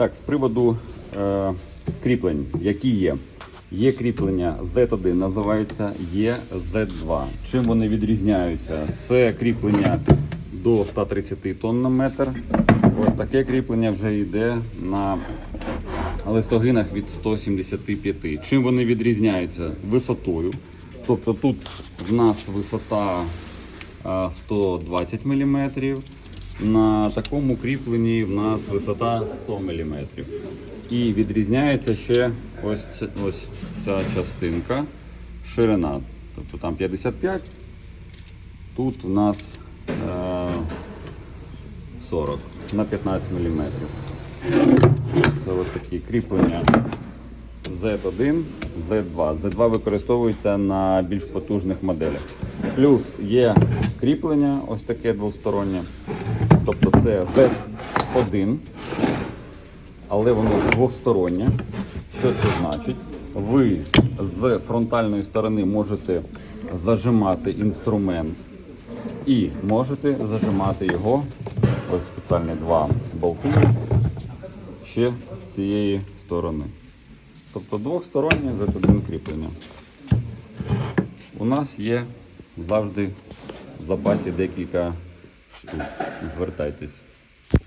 Так, з приводу е, кріплень, які є. Є кріплення Z1, називається є Z2. Чим вони відрізняються? Це кріплення до 130 тонн на метр. Ось таке кріплення вже йде на листогинах від 175. Чим вони відрізняються? Висотою. Тобто тут в нас висота 120 мм. На такому кріпленні в нас висота 100 мм. І відрізняється ще ось, ця- ось ця частинка, ширина. Тобто там 55, тут у нас е, 40 на 15 мм. Це ось такі кріплення Z1, Z2. Z2 використовується на більш потужних моделях. Плюс є кріплення, ось таке двостороннє. Тобто це Z1, але воно двостороннє. Що це значить? Ви з фронтальної сторони можете зажимати інструмент і можете зажимати його. Ось спеціальні два болти ще з цієї сторони. Тобто двохстороннє Z1 кріплення. У нас є завжди в запасі декілька штук. Звертайтесь.